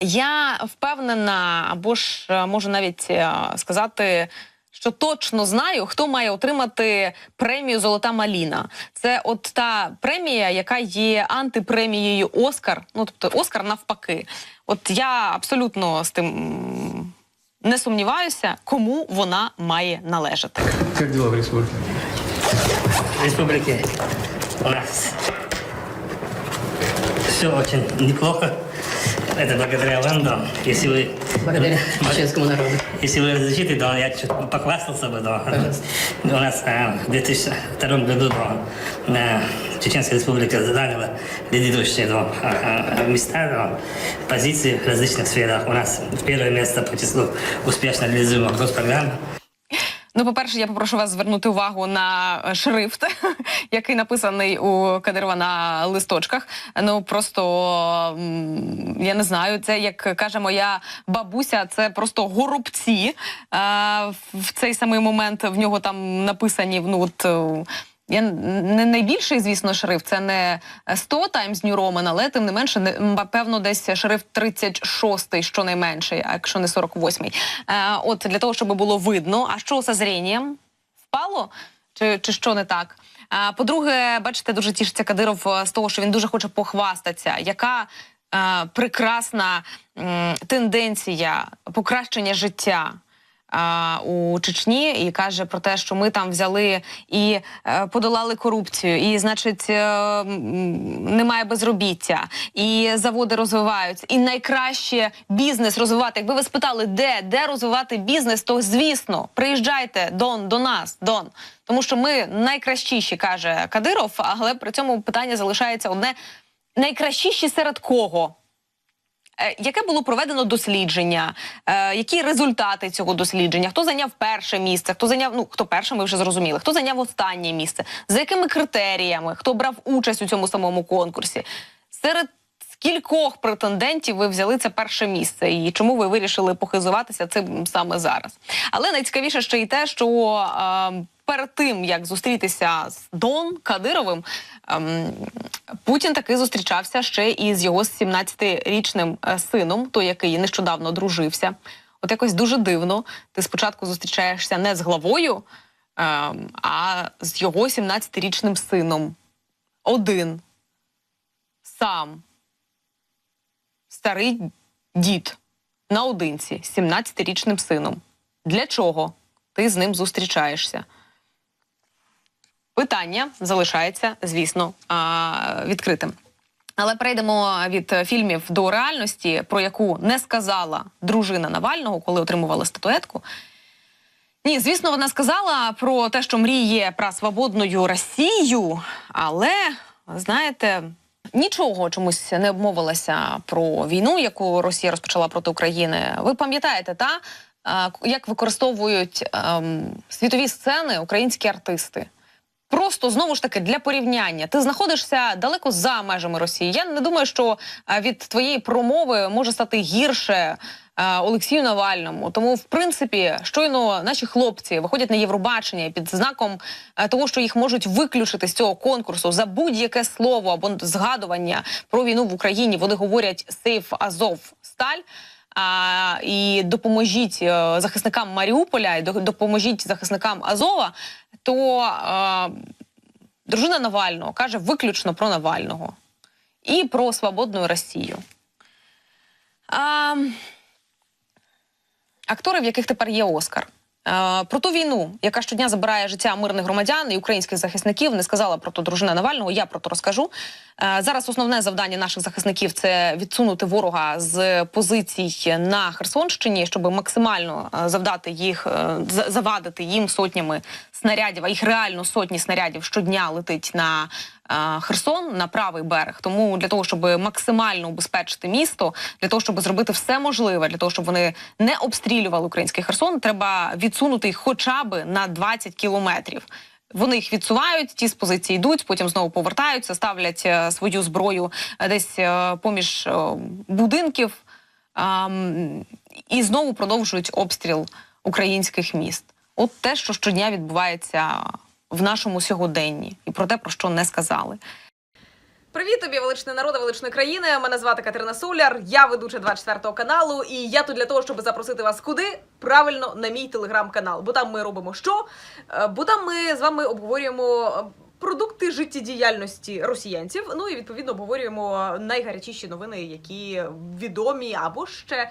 Я впевнена, або ж е, можу навіть е, сказати, що точно знаю, хто має отримати премію Золота Маліна. Це от та премія, яка є антипремією Оскар. Ну тобто Оскар навпаки. От я абсолютно з тим не сумніваюся, кому вона має належати. Как дела в республике? республики у нас все очень неплохо. Это благодаря Дон. Если вы... Благодаря чеченскому народу. Если вы разрешите, Дон, я чуть похвастался бы. Пожалуйста. У нас а, в 2002 году, Дон, а, Чеченская республика заняла предыдущие Дон, а, а, места, Дон, позиции в различных сферах. У нас первое место по числу успешно реализуемых госпрограмм. Ну, по-перше, я попрошу вас звернути увагу на е, шрифт, який написаний у Кадирова на листочках. Ну просто я не знаю, це як каже моя бабуся, це просто горобці. Е, в цей самий момент в нього там написані ну от. Е, Я не найбільший, звісно, шрифт. Це не 100 Times New Roman, але тим не менше, не- певно, десь шрифт 36, щонайменший, а якщо не 48. Е, от для того, щоб було видно, а що з зрінням? Впало? Чи, чи що не так? А, по-друге, бачите, дуже тішиться Кадиров е, з того, що він дуже хоче похвастатися. Яка е, прекрасна м, тенденція покращення життя у Чечні і каже про те, що ми там взяли і е, подолали корупцію, і, значить, е, немає безробіття, і заводи розвиваються, і найкраще бізнес розвивати. Якби ви спитали, де, де розвивати бізнес, то звісно, приїжджайте Дон до нас, Дон. Тому що ми найкращіші, каже Кадиров, але при цьому питання залишається одне: найкращіші серед кого? Е, Яке було проведено дослідження? Е, які результати цього дослідження? Хто зайняв перше місце? Хто зайняв ну хто перше, ми вже зрозуміли. Хто зайняв останнє місце? За якими критеріями? Хто брав участь у цьому самому конкурсі? Серед скількох претендентів ви взяли це перше місце, і чому ви вирішили похизуватися цим саме зараз? Але найцікавіше ще й те, що е, перед тим як зустрітися з Дон Кадировим, ем, Путін таки зустрічався ще і з його 17-річним е, сином, той, який нещодавно дружився. От якось дуже дивно. Ти спочатку зустрічаєшся не з главою, ем, а з його 17-річним сином. Один. Сам. Старий дід. Наодинці з 17-річним сином. Для чого ти з ним зустрічаєшся? Питання залишається, звісно, відкритим. Але перейдемо від фільмів до реальності, про яку не сказала дружина Навального, коли отримувала статуетку. Ні, звісно, вона сказала про те, що мріє про свободну Росію, але знаєте, нічого чомусь не обмовилася про війну, яку Росія розпочала проти України. Ви пам'ятаєте, та як використовують ем, світові сцени українські артисти? Просто знову ж таки для порівняння. Ти знаходишся далеко за межами Росії. Я не думаю, що е, від твоєї промови може стати гірше е, Олексію Навальному. Тому, в принципі, щойно наші хлопці виходять на Євробачення під знаком е, того, що їх можуть виключити з цього конкурсу за будь-яке слово або згадування про війну в Україні. Вони говорять «Сейф Азов Сталь. І допоможіть е, захисникам Маріуполя, і до- допоможіть захисникам Азова, то е, дружина Навального каже виключно про Навального і про свободну Росію. Актори, в яких тепер є Оскар. Е, Про ту війну, яка щодня забирає життя мирних громадян і українських захисників, не сказала про то дружина Навального. Я про то розкажу. Е, Зараз основне завдання наших захисників це відсунути ворога з позицій на Херсонщині, щоб максимально е, завдати їх, завадити їм сотнями снарядів. А їх реально сотні снарядів щодня летить на Херсон на правий берег. Тому для того, щоб максимально убезпечити місто, для того, щоб зробити все можливе, для того, щоб вони не обстрілювали український Херсон, треба відсунути їх хоча б на 20 кілометрів. Вони їх відсувають, ті з позиції йдуть, потім знову повертаються, ставлять е, свою зброю е, десь е, поміж е, будинків і знову продовжують обстріл українських міст. От те, що щодня відбувається в нашому сьогоденні, і про те, про що не сказали. Привіт тобі, величний народи, величної країни. Мене звати Катерина Соляр. Я ведуча 24 каналу, і я тут для того, щоб запросити вас куди? Правильно, на мій телеграм-канал. Бо там ми робимо що? Е, Бо там ми з вами обговорюємо. е, Продукти життєдіяльності росіянців. Ну і відповідно обговорюємо найгарячіші новини, які відомі або ще